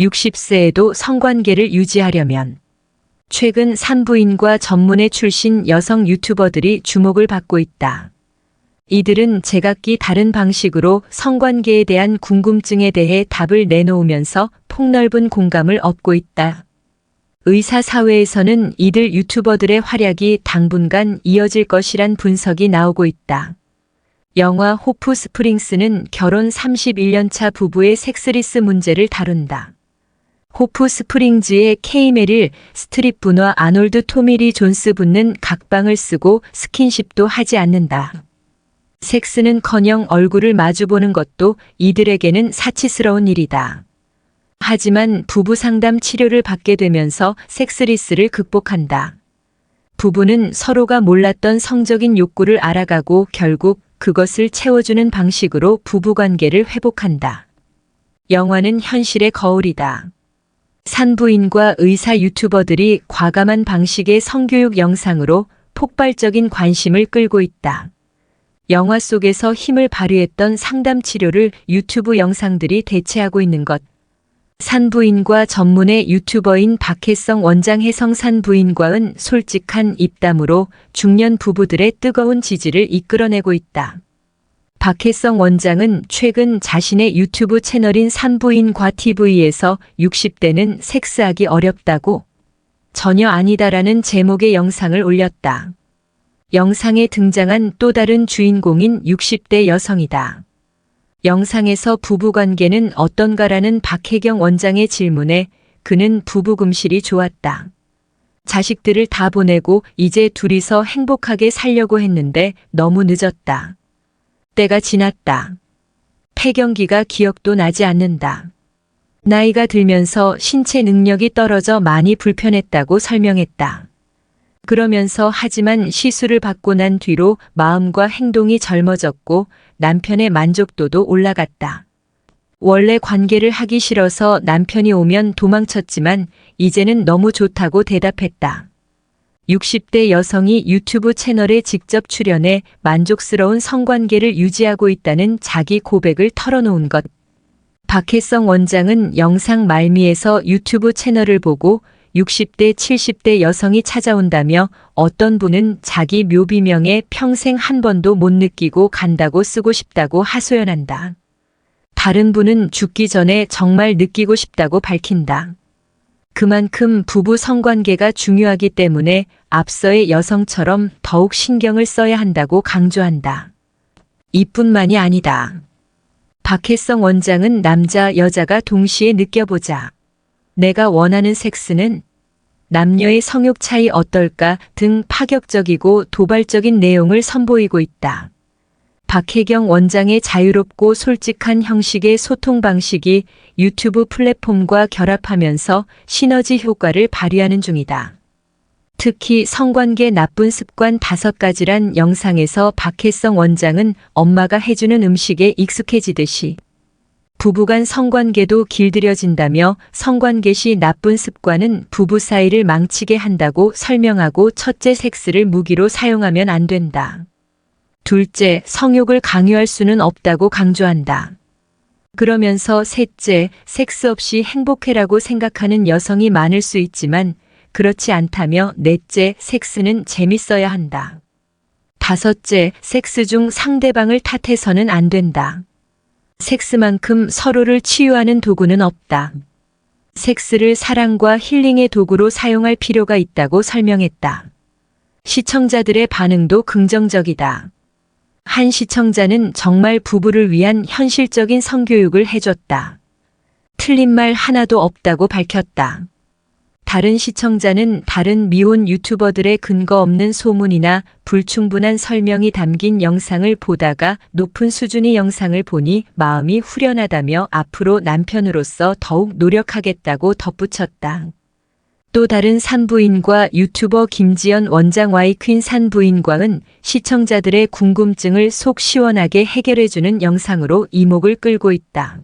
60세에도 성관계를 유지하려면 최근 산부인과 전문에 출신 여성 유튜버들이 주목을 받고 있다. 이들은 제각기 다른 방식으로 성관계에 대한 궁금증에 대해 답을 내놓으면서 폭넓은 공감을 얻고 있다. 의사 사회에서는 이들 유튜버들의 활약이 당분간 이어질 것이란 분석이 나오고 있다. 영화 호프 스프링스는 결혼 31년차 부부의 섹스리스 문제를 다룬다. 호프 스프링즈의 케이 메릴 스트립분과 아놀드 토미리 존스 분는 각방을 쓰고 스킨십도 하지 않는다. 섹스는 커녕 얼굴을 마주보는 것도 이들에게는 사치스러운 일이다. 하지만 부부 상담 치료를 받게 되면서 섹스리스를 극복한다. 부부는 서로가 몰랐던 성적인 욕구를 알아가고 결국 그것을 채워주는 방식으로 부부관계를 회복한다. 영화는 현실의 거울이다. 산부인과 의사 유튜버들이 과감한 방식의 성교육 영상으로 폭발적인 관심을 끌고 있다. 영화 속에서 힘을 발휘했던 상담 치료를 유튜브 영상들이 대체하고 있는 것. 산부인과 전문의 유튜버인 박혜성 원장 혜성 산부인과은 솔직한 입담으로 중년 부부들의 뜨거운 지지를 이끌어내고 있다. 박혜성 원장은 최근 자신의 유튜브 채널인 산부인과 TV에서 60대는 섹스하기 어렵다고 전혀 아니다라는 제목의 영상을 올렸다. 영상에 등장한 또 다른 주인공인 60대 여성이다. 영상에서 부부관계는 어떤가라는 박혜경 원장의 질문에 그는 부부금실이 좋았다. 자식들을 다 보내고 이제 둘이서 행복하게 살려고 했는데 너무 늦었다. 때가 지났다. 폐경기가 기억도 나지 않는다. 나이가 들면서 신체 능력이 떨어져 많이 불편했다고 설명했다. 그러면서 하지만 시술을 받고 난 뒤로 마음과 행동이 젊어졌고 남편의 만족도도 올라갔다. 원래 관계를 하기 싫어서 남편이 오면 도망쳤지만 이제는 너무 좋다고 대답했다. 60대 여성이 유튜브 채널에 직접 출연해 만족스러운 성관계를 유지하고 있다는 자기 고백을 털어놓은 것. 박혜성 원장은 영상 말미에서 유튜브 채널을 보고 60대, 70대 여성이 찾아온다며 어떤 분은 자기 묘비명에 평생 한 번도 못 느끼고 간다고 쓰고 싶다고 하소연한다. 다른 분은 죽기 전에 정말 느끼고 싶다고 밝힌다. 그만큼 부부 성관계가 중요하기 때문에 앞서의 여성처럼 더욱 신경을 써야 한다고 강조한다. 이뿐만이 아니다. 박혜성 원장은 남자, 여자가 동시에 느껴보자. 내가 원하는 섹스는 남녀의 성욕 차이 어떨까 등 파격적이고 도발적인 내용을 선보이고 있다. 박혜경 원장의 자유롭고 솔직한 형식의 소통 방식이 유튜브 플랫폼과 결합하면서 시너지 효과를 발휘하는 중이다. 특히 성관계 나쁜 습관 다섯 가지란 영상에서 박혜성 원장은 엄마가 해주는 음식에 익숙해지듯이 부부간 성관계도 길들여진다며 성관계 시 나쁜 습관은 부부 사이를 망치게 한다고 설명하고 첫째 섹스를 무기로 사용하면 안 된다. 둘째, 성욕을 강요할 수는 없다고 강조한다. 그러면서 셋째, 섹스 없이 행복해라고 생각하는 여성이 많을 수 있지만 그렇지 않다며 넷째, 섹스는 재밌어야 한다. 다섯째, 섹스 중 상대방을 탓해서는 안 된다. 섹스만큼 서로를 치유하는 도구는 없다. 섹스를 사랑과 힐링의 도구로 사용할 필요가 있다고 설명했다. 시청자들의 반응도 긍정적이다. 한 시청자는 정말 부부를 위한 현실적인 성교육을 해줬다. 틀린 말 하나도 없다고 밝혔다. 다른 시청자는 다른 미혼 유튜버들의 근거 없는 소문이나 불충분한 설명이 담긴 영상을 보다가 높은 수준의 영상을 보니 마음이 후련하다며 앞으로 남편으로서 더욱 노력하겠다고 덧붙였다. 또 다른 산부인과 유튜버 김지연 원장 와이퀸 산부인과는 시청자들의 궁금증을 속 시원하게 해결해주는 영상으로 이목을 끌고 있다.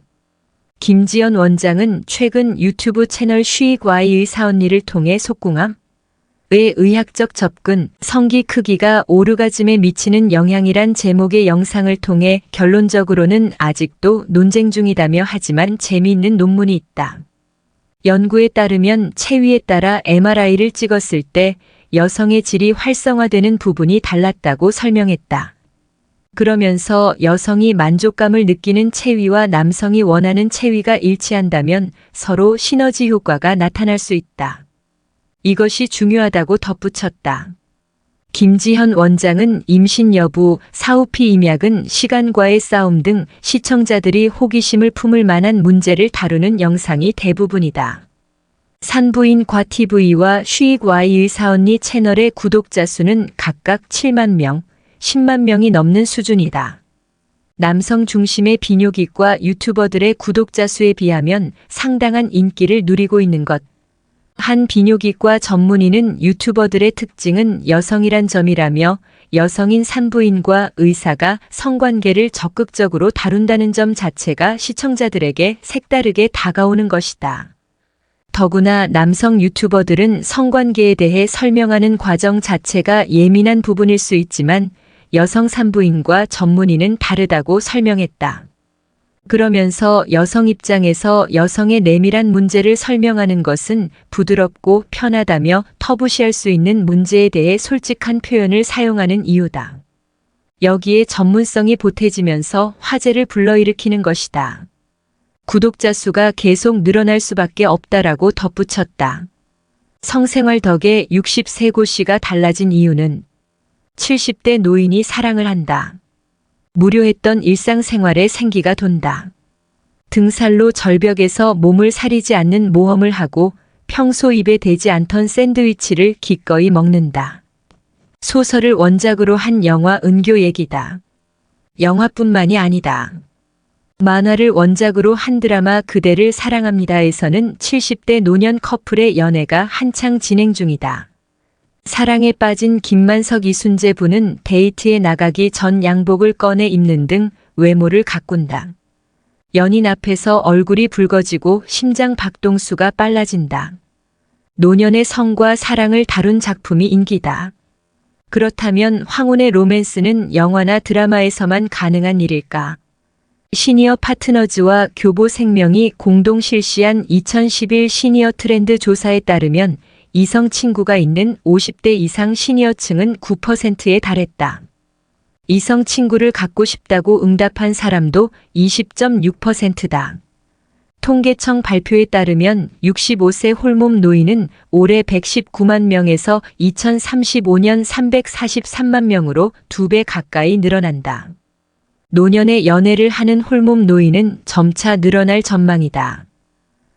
김지연 원장은 최근 유튜브 채널 쉬익와이 의 사 언니를 통해 속궁함, 의 의학적 접근, 성기 크기가 오르가즘에 미치는 영향이란 제목의 영상을 통해 결론적으로는 아직도 논쟁 중이다며 하지만 재미있는 논문이 있다. 연구에 따르면 체위에 따라 MRI를 찍었을 때 여성의 질이 활성화되는 부분이 달랐다고 설명했다. 그러면서 여성이 만족감을 느끼는 체위와 남성이 원하는 체위가 일치한다면 서로 시너지 효과가 나타날 수 있다. 이것이 중요하다고 덧붙였다. 김지현 원장은 임신 여부, 사후피 임약은 시간과의 싸움 등 시청자들이 호기심을 품을 만한 문제를 다루는 영상이 대부분이다. 산부인 과TV와 쉬익와이의 사언니 채널의 구독자 수는 각각 7만 명, 10만 명이 넘는 수준이다. 남성 중심의 비뇨기과 유튜버들의 구독자 수에 비하면 상당한 인기를 누리고 있는 것. 한 비뇨기과 전문의는 유튜버들의 특징은 여성이란 점이라며 여성인 산부인과 의사가 성관계를 적극적으로 다룬다는 점 자체가 시청자들에게 색다르게 다가오는 것이다. 더구나 남성 유튜버들은 성관계에 대해 설명하는 과정 자체가 예민한 부분일 수 있지만 여성 산부인과 전문의는 다르다고 설명했다. 그러면서 여성 입장에서 여성의 내밀한 문제를 설명하는 것은 부드럽고 편하다며 터부시할 수 있는 문제에 대해 솔직한 표현을 사용하는 이유다. 여기에 전문성이 보태지면서 화제를 불러일으키는 것이다. 구독자 수가 계속 늘어날 수밖에 없다라고 덧붙였다. 성생활 덕에 63고씨가 달라진 이유는 70대 노인이 사랑을 한다. 무료했던 일상생활에 생기가 돈다. 등살로 절벽에서 몸을 사리지 않는 모험을 하고 평소 입에 대지 않던 샌드위치를 기꺼이 먹는다. 소설을 원작으로 한 영화 은교 얘기다. 영화뿐만이 아니다. 만화를 원작으로 한 드라마 그대를 사랑합니다에서는 70대 노년 커플의 연애가 한창 진행 중이다. 사랑에 빠진 김만석 이순재 부는 데이트에 나가기 전 양복을 꺼내 입는 등 외모를 가꾼다. 연인 앞에서 얼굴이 붉어지고 심장 박동수가 빨라진다. 노년의 성과 사랑을 다룬 작품이 인기다. 그렇다면 황혼의 로맨스는 영화나 드라마에서만 가능한 일일까? 시니어 파트너즈와 교보 생명이 공동 실시한 2011 시니어 트렌드 조사에 따르면 이성 친구가 있는 50대 이상 시니어층은 9%에 달했다. 이성 친구를 갖고 싶다고 응답한 사람도 20.6%다. 통계청 발표에 따르면 65세 홀몸 노인은 올해 119만 명에서 2035년 343만 명으로 2배 가까이 늘어난다. 노년의 연애를 하는 홀몸 노인은 점차 늘어날 전망이다.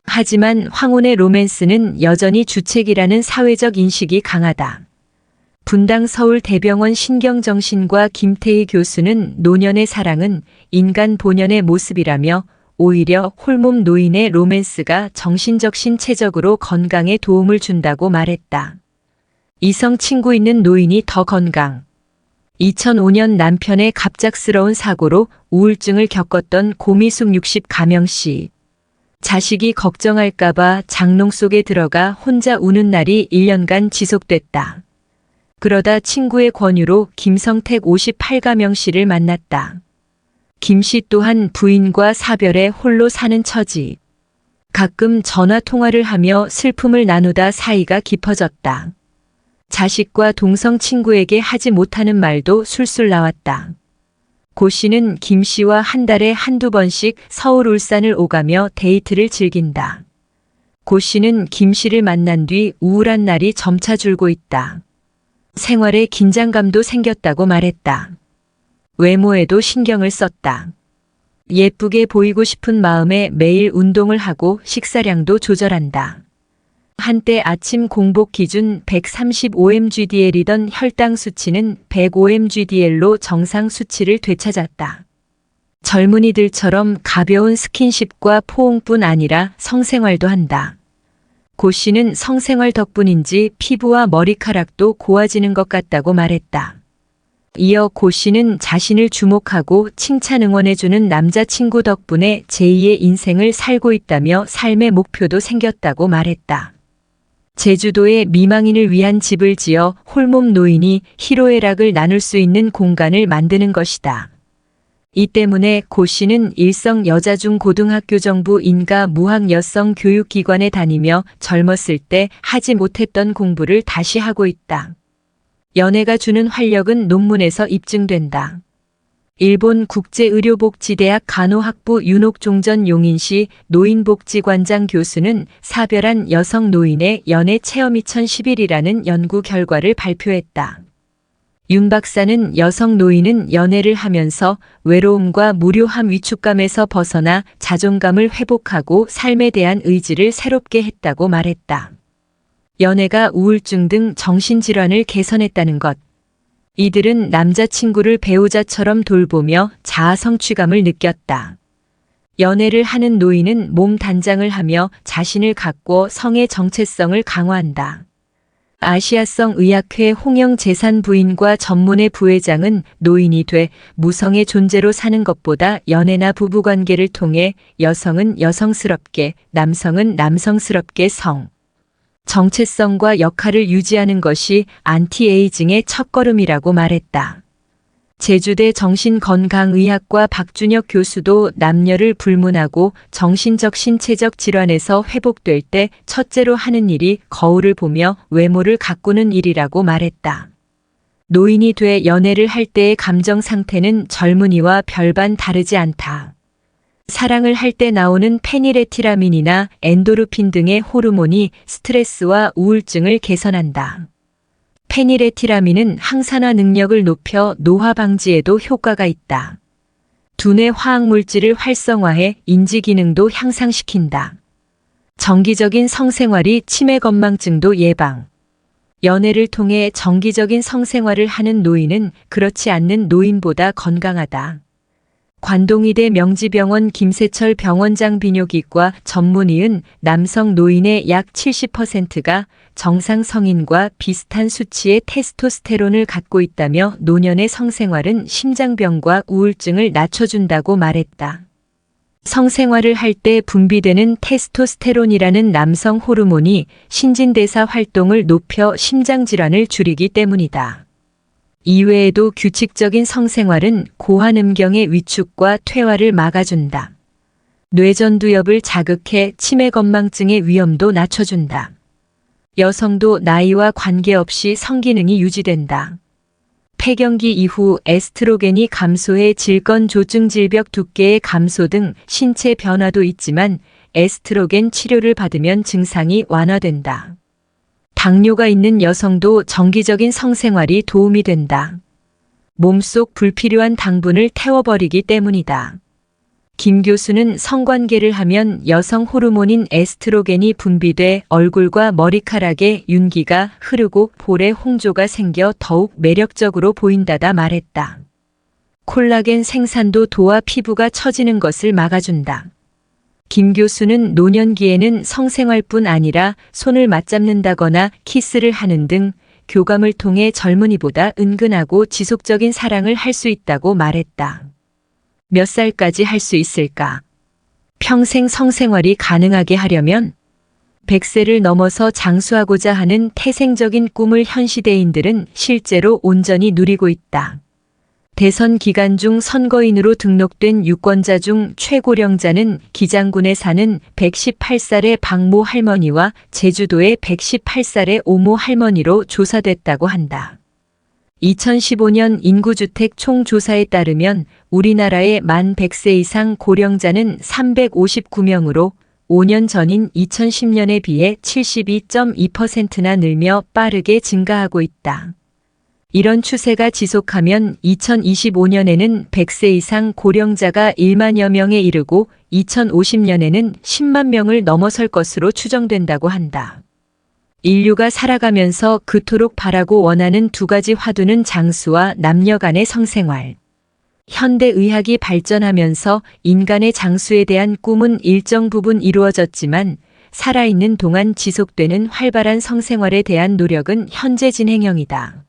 하지만 황혼의 로맨스는 여전히 주책이라는 사회적 인식이 강하다. 분당 서울 대병원 신경정신과 김태희 교수는 노년의 사랑은 인간 본연의 모습이라며 오히려 홀몸 노인의 로맨스가 정신적 신체적으로 건강에 도움을 준다고 말했다. 이성 친구 있는 노인이 더 건강. 2005년 남편의 갑작스러운 사고로 우울증을 겪었던 고미숙 60 가명 씨. 자식이 걱정할까봐 장롱 속에 들어가 혼자 우는 날이 1년간 지속됐다. 그러다 친구의 권유로 김성택 58가명 씨를 만났다. 김 씨 또한 부인과 사별에 홀로 사는 처지. 가끔 전화 통화를 하며 슬픔을 나누다 사이가 깊어졌다. 자식과 동성 친구에게 하지 못하는 말도 술술 나왔다. 고 씨는 김 씨와 한 달에 한두 번씩 서울 울산을 오가며 데이트를 즐긴다. 고 씨는 김 씨를 만난 뒤 우울한 날이 점차 줄고 있다. 생활에 긴장감도 생겼다고 말했다. 외모에도 신경을 썼다. 예쁘게 보이고 싶은 마음에 매일 운동을 하고 식사량도 조절한다. 한때 아침 공복 기준 135mgdl이던 혈당 수치는 105mgdl로 정상 수치를 되찾았다. 젊은이들처럼 가벼운 스킨십과 포옹뿐 아니라 성생활도 한다. 고 씨는 성생활 덕분인지 피부와 머리카락도 고와지는 것 같다고 말했다. 이어 고 씨는 자신을 주목하고 칭찬 응원해주는 남자친구 덕분에 제2의 인생을 살고 있다며 삶의 목표도 생겼다고 말했다. 제주도에 미망인을 위한 집을 지어 홀몸 노인이 희로애락을 나눌 수 있는 공간을 만드는 것이다. 이 때문에 고 씨는 일성 여자중고등학교 정부 인가 무학 여성 교육기관에 다니며 젊었을 때 하지 못했던 공부를 다시 하고 있다. 연애가 주는 활력은 논문에서 입증된다. 일본 국제의료복지대학 간호학부 윤옥종전 용인시 노인복지관장 교수는 사별한 여성 노인의 연애 체험 2011이라는 연구 결과를 발표했다. 윤 박사는 여성 노인은 연애를 하면서 외로움과 무료함 위축감에서 벗어나 자존감을 회복하고 삶에 대한 의지를 새롭게 했다고 말했다. 연애가 우울증 등 정신질환을 개선했다는 것. 이들은 남자친구를 배우자처럼 돌보며 자아 성취감을 느꼈다. 연애를 하는 노인은 몸 단장을 하며 자신을 갖고 성의 정체성을 강화한다. 아시아성 의학회 홍영 재산 부인과 전문의 부회장은 노인이 돼 무성의 존재로 사는 것보다 연애나 부부관계를 통해 여성은 여성스럽게, 남성은 남성스럽게 성, 정체성과 역할을 유지하는 것이 안티에이징의 첫걸음이라고 말했다. 제주대 정신건강의학과 박준혁 교수도 남녀를 불문하고 정신적 신체적 질환에서 회복될 때 첫째로 하는 일이 거울을 보며 외모를 가꾸는 일이라고 말했다. 노인이 돼 연애를 할 때의 감정 상태는 젊은이와 별반 다르지 않다. 사랑을 할 때 나오는 페니레티라민이나 엔도르핀 등의 호르몬이 스트레스와 우울증을 개선한다. 페니레티라민은 항산화 능력을 높여 노화 방지에도 효과가 있다. 두뇌 화학 물질을 활성화해 인지 기능도 향상시킨다. 정기적인 성생활이 치매 건망증도 예방. 연애를 통해 정기적인 성생활을 하는 노인은 그렇지 않는 노인보다 건강하다. 관동의대 명지병원 김세철 병원장 비뇨기과 전문의은 남성 노인의 약 70%가 정상 성인과 비슷한 수치의 테스토스테론을 갖고 있다며 노년의 성생활은 심장병과 우울증을 낮춰준다고 말했다. 성생활을 할 때 분비되는 테스토스테론이라는 남성 호르몬이 신진대사 활동을 높여 심장질환을 줄이기 때문이다. 이외에도 규칙적인 성생활은 고환음경의 위축과 퇴화를 막아준다. 뇌전두엽을 자극해 치매 건망증의 위험도 낮춰준다. 여성도 나이와 관계없이 성기능이 유지된다. 폐경기 이후 에스트로겐이 감소해 질건 조증 질벽 두께의 감소 등 신체 변화도 있지만 에스트로겐 치료를 받으면 증상이 완화된다. 당뇨가 있는 여성도 정기적인 성생활이 도움이 된다. 몸속 불필요한 당분을 태워버리기 때문이다. 김 교수는 성관계를 하면 여성 호르몬인 에스트로겐이 분비돼 얼굴과 머리카락에 윤기가 흐르고 볼에 홍조가 생겨 더욱 매력적으로 보인다다 말했다. 콜라겐 생산도 도와 피부가 처지는 것을 막아준다. 김 교수는 노년기에는 성생활뿐 아니라 손을 맞잡는다거나 키스를 하는 등 교감을 통해 젊은이보다 은근하고 지속적인 사랑을 할 수 있다고 말했다. 몇 살까지 할 수 있을까? 평생 성생활이 가능하게 하려면 100세를 넘어서 장수하고자 하는 태생적인 꿈을 현 시대인들은 실제로 온전히 누리고 있다. 대선 기간 중 선거인으로 등록된 유권자 중 최고령자는 기장군에 사는 118살의 박모 할머니와 제주도의 118살의 오모 할머니로 조사됐다고 한다. 2015년 인구주택 총조사에 따르면 우리나라의 만 100세 이상 고령자는 359명으로 5년 전인 2010년에 비해 72.2%나 늘며 빠르게 증가하고 있다. 이런 추세가 지속하면 2025년에는 100세 이상 고령자가 1만여 명에 이르고 2050년에는 10만 명을 넘어설 것으로 추정된다고 한다. 인류가 살아가면서 그토록 바라고 원하는 두 가지 화두는 장수와 남녀 간의 성생활. 현대 의학이 발전하면서 인간의 장수에 대한 꿈은 일정 부분 이루어졌지만 살아있는 동안 지속되는 활발한 성생활에 대한 노력은 현재 진행형이다.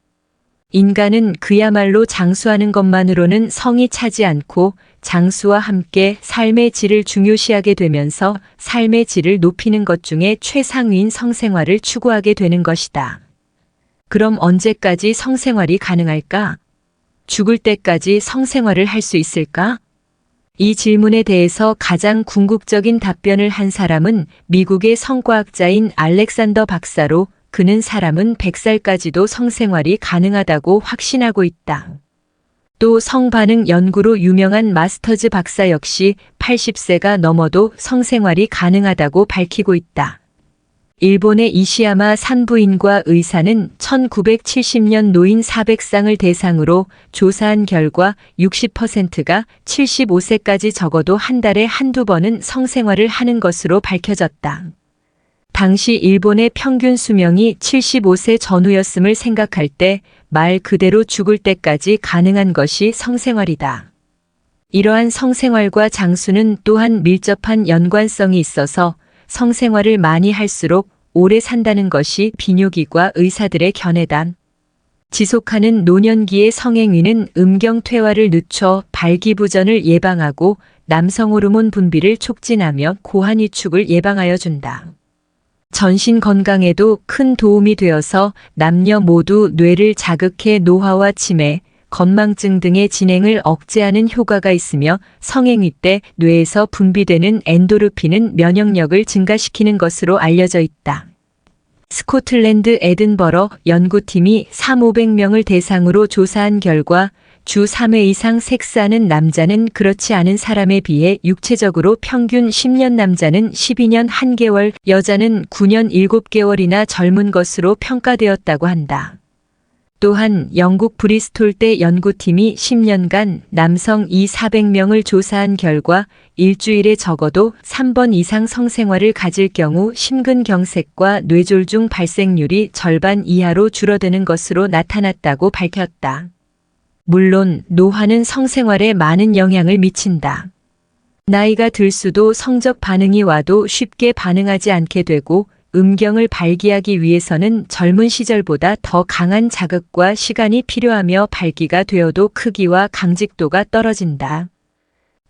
인간은 그야말로 장수하는 것만으로는 성이 차지 않고 장수와 함께 삶의 질을 중요시하게 되면서 삶의 질을 높이는 것 중에 최상위인 성생활을 추구하게 되는 것이다. 그럼 언제까지 성생활이 가능할까? 죽을 때까지 성생활을 할 수 있을까? 이 질문에 대해서 가장 궁극적인 답변을 한 사람은 미국의 성과학자인 알렉산더 박사로 그는 사람은 100살까지도 성생활이 가능하다고 확신하고 있다. 또 성반응 연구로 유명한 마스터즈 박사 역시 80세가 넘어도 성생활이 가능하다고 밝히고 있다. 일본의 이시야마 산부인과 의사는 1970년 노인 400쌍을 대상으로 조사한 결과 60%가 75세까지 적어도 한 달에 한두 번은 성생활을 하는 것으로 밝혀졌다. 당시 일본의 평균 수명이 75세 전후였음을 생각할 때 말 그대로 죽을 때까지 가능한 것이 성생활이다. 이러한 성생활과 장수는 또한 밀접한 연관성이 있어서 성생활을 많이 할수록 오래 산다는 것이 비뇨기과 의사들의 견해다. 지속하는 노년기의 성행위는 음경 퇴화를 늦춰 발기부전을 예방하고 남성 호르몬 분비를 촉진하며 고환 위축을 예방하여 준다. 전신 건강에도 큰 도움이 되어서 남녀 모두 뇌를 자극해 노화와 치매, 건망증 등의 진행을 억제하는 효과가 있으며 성행위 때 뇌에서 분비되는 엔도르핀은 면역력을 증가시키는 것으로 알려져 있다. 스코틀랜드 에든버러 연구팀이 3, 500명을 대상으로 조사한 결과 주 3회 이상 섹스하는 남자는 그렇지 않은 사람에 비해 육체적으로 평균 10년 남자는 12년 1개월, 여자는 9년 7개월이나 젊은 것으로 평가되었다고 한다. 또한 영국 브리스톨 대 연구팀이 10년간 남성 2, 400명을 조사한 결과 일주일에 적어도 3번 이상 성생활을 가질 경우 심근경색과 뇌졸중 발생률이 절반 이하로 줄어드는 것으로 나타났다고 밝혔다. 물론 노화는 성생활에 많은 영향을 미친다. 나이가 들수도 성적 반응이 와도 쉽게 반응하지 않게 되고 음경을 발기하기 위해서는 젊은 시절보다 더 강한 자극과 시간이 필요하며 발기가 되어도 크기와 강직도가 떨어진다.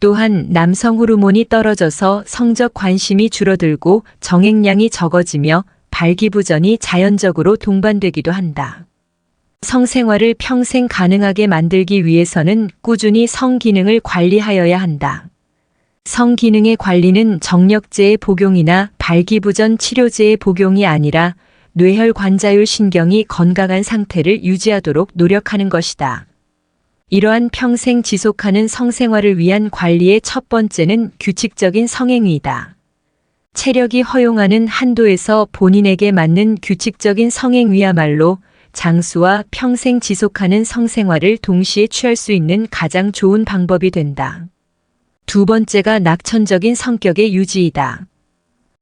또한 남성 호르몬이 떨어져서 성적 관심이 줄어들고 정액량이 적어지며 발기부전이 자연적으로 동반되기도 한다. 성생활을 평생 가능하게 만들기 위해서는 꾸준히 성기능을 관리하여야 한다. 성기능의 관리는 정력제의 복용이나 발기부전 치료제의 복용이 아니라 뇌혈 관자율 신경이 건강한 상태를 유지하도록 노력하는 것이다. 이러한 평생 지속하는 성생활을 위한 관리의 첫 번째는 규칙적인 성행위이다. 체력이 허용하는 한도에서 본인에게 맞는 규칙적인 성행위야말로 장수와 평생 지속하는 성생활을 동시에 취할 수 있는 가장 좋은 방법이 된다. 두 번째가 낙천적인 성격의 유지이다.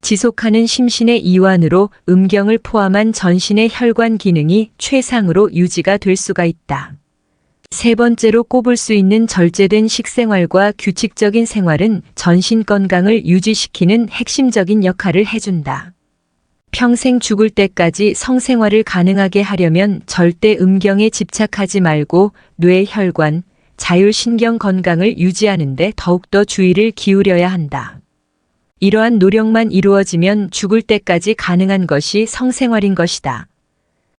지속하는 심신의 이완으로 음경을 포함한 전신의 혈관 기능이 최상으로 유지가 될 수가 있다. 세 번째로 꼽을 수 있는 절제된 식생활과 규칙적인 생활은 전신 건강을 유지시키는 핵심적인 역할을 해준다. 평생 죽을 때까지 성생활을 가능하게 하려면 절대 음경에 집착하지 말고 뇌 혈관, 자율신경 건강을 유지하는데 더욱더 주의를 기울여야 한다. 이러한 노력만 이루어지면 죽을 때까지 가능한 것이 성생활인 것이다.